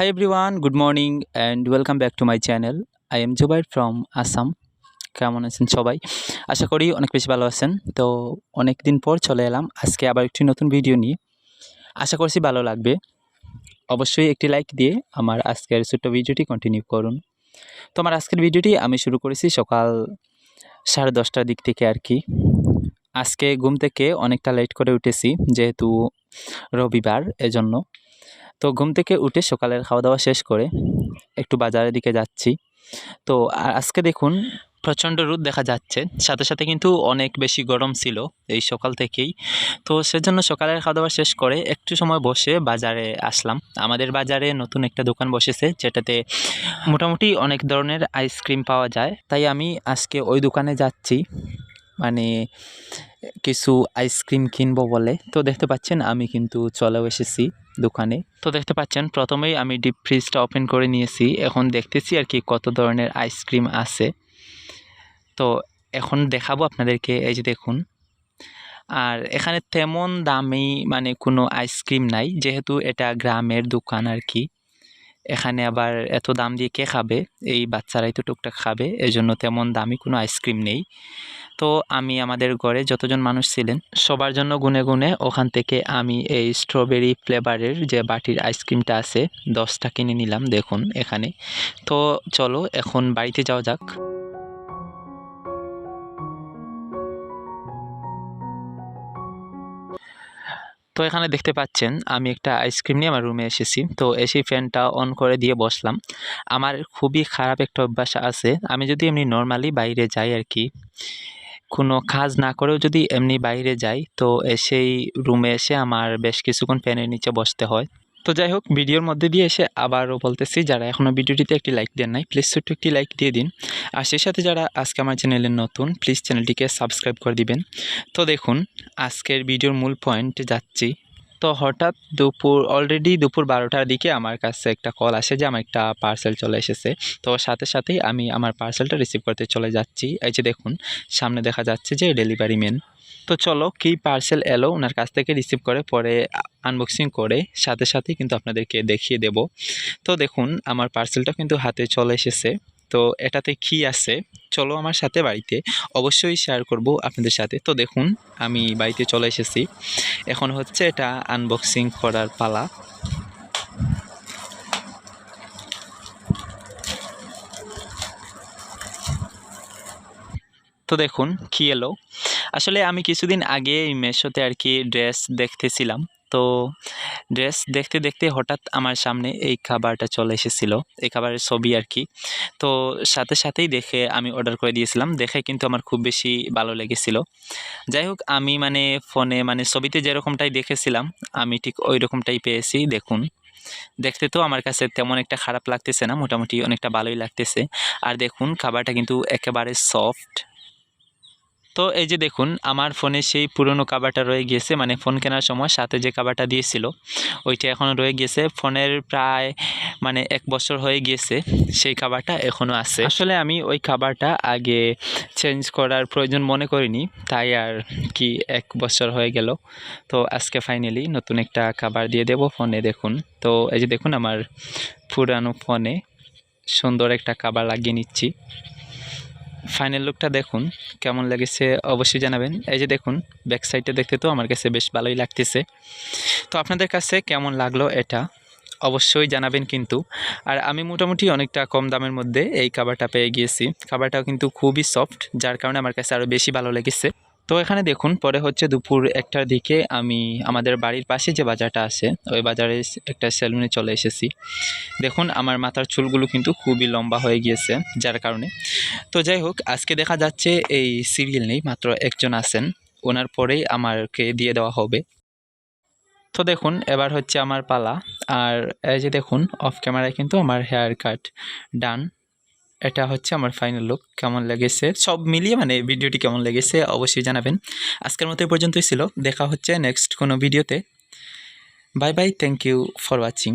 Hi everyone, good morning and welcome back to my channel. I am Jubair from Assam. কেমন আছেন সবাই? আশা করি অনেক বেশি ভালো আছেন। তো অনেক দিন পর চলে এলাম। আজকে আবার একটি নতুন ভিডিও নিয়ে। আশা করছি ভালো লাগবে। অবশ্যই একটি লাইক দিয়ে আমার আজকের ছোট্ট ভিডিওটি কন্টিনিউ করুন। তো আমার আজকের ভিডিওটি আমি শুরু করেছি সকাল সাড়ে দশটার দিক থেকে আর কি। আজকে ঘুম থেকে অনেকটা লেট করে উঠেছি যেহেতু রবিবার এজন্য। তো ঘুম থেকে উঠে সকালের খাওয়া দাওয়া শেষ করে একটু বাজারের দিকে যাচ্ছি। তো আজকে দেখুন প্রচণ্ড রোদ দেখা যাচ্ছে। সাথে সাথে কিন্তু অনেক বেশি গরম ছিল এই সকাল থেকেই। তো সেজন্য সকালের খাওয়া দাওয়া শেষ করে একটু সময় বসে বাজারে আসলাম। আমাদের বাজারে নতুন একটা দোকান বসেছে যেটাতে মোটামুটি অনেক ধরনের আইসক্রিম পাওয়া যায়। তাই আমি আজকে ওই দোকানে যাচ্ছি। মানে কিছু আইসক্রিম কিনবো বলে। তো দেখতে পাচ্ছেন আমি কিন্তু চলেও এসেছি। দোকানে। তো দেখতে পাচ্ছেন, প্রথমেই আমি ডিপ ফ্রিজটা ওপেন করে নিয়েছি। এখন দেখতেছি আর কি কত ধরনের আইসক্রিম আছে। তো এখন দেখাবো আপনাদেরকে, এই যে দেখুন। আর এখানে তেমন দামি মানে কোনো আইসক্রিম নাই, যেহেতু এটা গ্রামের দোকান আর কি। এখানে আবার এত দাম দিয়ে কে খাবে? এই বাচ্চারাই তো টুকটাক খাবে, এজন্য তেমন দামি কোনো আইসক্রিম নেই। তো আমি আমাদের ঘরে যতজন মানুষ ছিলেন, সবার জন্য গুনে গুনে ওখান থেকে আমি এই স্ট্রবেরি ফ্লেভারের যে বাটির আইসক্রিমটা আছে, দশটা কিনে নিলাম, দেখুন এখানে। তো চলো, এখন বাড়িতে যাওয়া যাক। তো এখানে দেখতে পাচ্ছেন, আমি একটা আইসক্রিম নিয়ে আমার রুমে এসেছি। তো এসে ফ্যানটা অন করে দিয়ে বসলাম। আমার খুবই খারাপ একটা অভ্যাস আছে। আমি যদি এমনি নর্মালি বাইরে যাই আর কি কোনো কাজ না করেও যদি এমনি বাইরে যাই, তো সেই রুমে এসে আমার বেশ কিছুক্ষণ ফ্যানের নিচে বসতে হয়। তো যাই হোক, ভিডিওর মধ্যে দিয়ে এসে আবারও বলতেছি, যারা এখনও ভিডিওটিতে একটি লাইক দেন নাই প্লিজ ছোট্ট একটি লাইক দিয়ে দিন। আর সেই সাথে যারা আজকে আমার চ্যানেলে নতুন প্লিজ চ্যানেলটিকে সাবস্ক্রাইব করে দিবেন। তো দেখুন, আজকের ভিডিওর মূল পয়েন্টে যাচ্ছি তো হঠাৎ দুপুর অলরেডি দুপুর বারোটার দিকে আমার কাছে একটা কল আসে যে আমার একটা পার্সেল চলে এসেছে। তো সাথে সাথেই আমি আমার পার্সেলটা রিসিভ করতে চলে যাচ্ছি। এই যে দেখুন, সামনে দেখা যাচ্ছে যে ডেলিভারি ম্যান তো চলো, কী পার্সেল এলো? ওনার কাছ থেকে রিসিভ করে, পরে আনবক্সিং করে, সাথে সাথেই কিন্তু আপনাদেরকে দেখিয়ে দেব। তো দেখুন, আমার পার্সেলটা কিন্তু হাতে চলে এসেছে। তো এটাতে কি আছে? চলো আমার সাথে বাড়িতে অবশ্যই শেয়ার করব আপনাদের সাথে। তো দেখুন, আমি বাড়িতে চলে এসেছি। এখন হচ্ছে এটা আনবক্সিং করার পালা। তো দেখুন, কি এলো? আসলে আমি কিছুদিন আগে মেশোতে আর কি ড্রেস দেখতেছিলাম। তো ড্রেস দেখতে দেখতে হঠাৎ আমার সামনে এই খাবারটা চলে এসেছিল, এই খাবারের ছবি আর কি তো সাথে সাথেই দেখে আমি অর্ডার করে দিয়েছিলাম, দেখে কিন্তু আমার খুব বেশি ভালো লেগেছিল। যাই হোক, আমি মানে ফোনে মানে ছবিতে যেরকমটাই দেখেছিলাম, আমি ঠিক ওই রকমটাই পেয়েছি, দেখুন। দেখতে তো আমার কাছে তেমন একটা খারাপ লাগতেছে না, মোটামুটি অনেকটা ভালোই লাগতেছে। আর দেখুন, খাবারটা কিন্তু একেবারে সফট তো এই যে দেখুন, আমার ফোনে সেই পুরনো কাভারটা রয়ে গিয়েছে মানে ফোন কেনার সময় সাথে যে কাভারটা দিয়েছিল, ওইটা এখনও রয়ে গিয়েছে। ফোনের প্রায় মানে এক বছর হয়ে গিয়েছে, সেই কাভারটা এখনও আছে। আসলে আমি ওই কাভারটা আগে চেঞ্জ করার প্রয়োজন মনে করিনি, তাই আর কি এক বছর হয়ে গেল। তো আজকে ফাইনালি নতুন একটা কাভার দিয়ে দেব ফোনে, দেখুন। তো এই যে দেখুন, আমার পুরানো ফোনে সুন্দর একটা কাভার লাগিয়ে নিচ্ছি। ফাইনাল লুকটা দেখুন, কেমন লেগেছে অবশ্যই জানাবেন। এই যে দেখুন ব্যাক সাইডটা দেখতে তো আমার কাছে বেশ ভালোই লাগতেছে। তো আপনাদের কাছে কেমন লাগল এটা? অবশ্যই জানাবেন কিন্তু। আর আমি মোটামুটি অনেকটা কম দামের মধ্যে এই খাবারটা পেয়ে গিয়েছি। খাবারটাও কিন্তু খুবই সফট যার কারণে আমার কাছে আরও বেশি ভালো লেগেছে। তো এখানে দেখুন, পরে হচ্ছে দুপুর একটার দিকে আমি আমাদের বাড়ির পাশে যে বাজারটা আছে, ওই বাজারে একটা সেলুনে চলে এসেছি। দেখুন, আমার মাথার চুলগুলো কিন্তু খুবই লম্বা হয়ে গিয়েছে, যার কারণে। তো যাই হোক, আজকে দেখা যাচ্ছে এই সিরিয়াল নেই, মাত্র একজন আছেন, ওনার পরেই আমাকে দিয়ে দেওয়া হবে। তো দেখুন, এবার হচ্ছে আমার পালা, আর এই যে দেখুন অফ ক্যামেরায় কিন্তু আমার হেয়ার কাট ডান এটা হচ্ছে আমার ফাইনাল লুক কেমন লেগেছে? সব মিলিয়ে মানে ভিডিওটি কেমন লেগেছে অবশ্যই জানাবেন। আজকের মতো পর্যন্তই ছিল। দেখা হচ্ছে নেক্সট কোনো ভিডিওতে bye bye thank you for watching